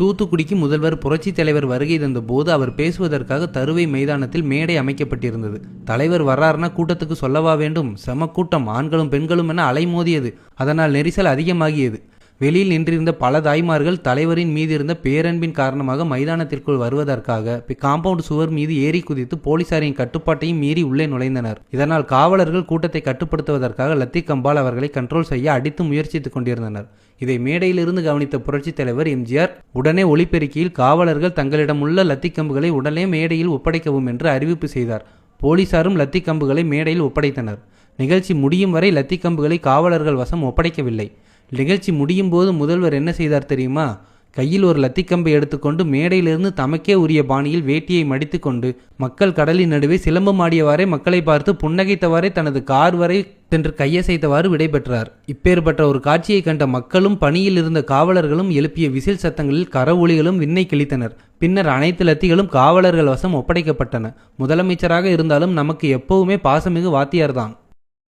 தூத்துக்குடிக்கு முதல்வர் புரட்சித் தலைவர் வருகை தந்தபோது அவர் பேசுவதற்காக தருவை மைதானத்தில் மேடை அமைக்கப்பட்டிருந்தது. தலைவர் வர்றாருன்னா கூட்டத்துக்கு சொல்லவா வேண்டும்? செம கூட்டம் ஆண்களும் பெண்களும் என அலைமோதியது. அதனால் நெரிசல் அதிகமாகியது. வெளியில் நின்றிருந்த பல தாய்மார்கள் தலைவரின் மீது இருந்த பேரன்பின் காரணமாக மைதானத்திற்குள் வருவதற்காக பி- காம்பவுண்ட் சுவர் மீது ஏறி குதித்து போலீசாரின் கட்டுப்பாட்டையும் மீறி உள்ளே நுழைந்தனர். இதனால் காவலர்கள் கூட்டத்தை கட்டுப்படுத்துவதற்காக லத்தி கம்பால் அவர்களை கண்ட்ரோல் செய்ய அடித்து முயற்சித்துக் கொண்டிருந்தனர். இதை மேடையிலிருந்து கவனித்த புரட்சித் தலைவர் எம்ஜிஆர் உடனே ஒளிப்பெருக்கியில் காவலர்கள் தங்களிடமுள்ள லத்தி கம்புகளை உடனே மேடையில் ஒப்படைக்கவும் என்று அறிவிப்பு செய்தார். போலீசாரும் லத்தி கம்புகளை மேடையில் ஒப்படைத்தனர். நிகழ்ச்சி முடியும் வரை லத்தி கம்புகளை காவலர்கள் வசம் ஒப்படைக்கவில்லை. நிகழ்ச்சி முடியும் போது முதல்வர் என்ன செய்தார் தெரியுமா? கையில் ஒரு லத்திக்கம்பை எடுத்துக்கொண்டு மேடையிலிருந்து தமக்கே உரிய பாணியில் வேட்டியை மடித்துக்கொண்டு மக்கள் கடலின் நடுவே சிலம்பம் ஆடியவாறே மக்களை பார்த்து புன்னகைத்தவாறே தனது கார் வரை சென்று கையசைத்தவாறு விடைபெற்றார். இப்பேற்பட்ட ஒரு காட்சியை கண்ட மக்களும் பணியில் இருந்த காவலர்களும் எழுப்பிய விசில் சத்தங்களில் கரவொலிகளும் விண்ணை கிழித்தனர். பின்னர் அனைத்து லத்திகளும் காவலர்கள் வசம் ஒப்படைக்கப்பட்டன. முதலமைச்சராக இருந்தாலும் நமக்கு எப்பவுமே பாசமிகு வாத்தியார்தான்.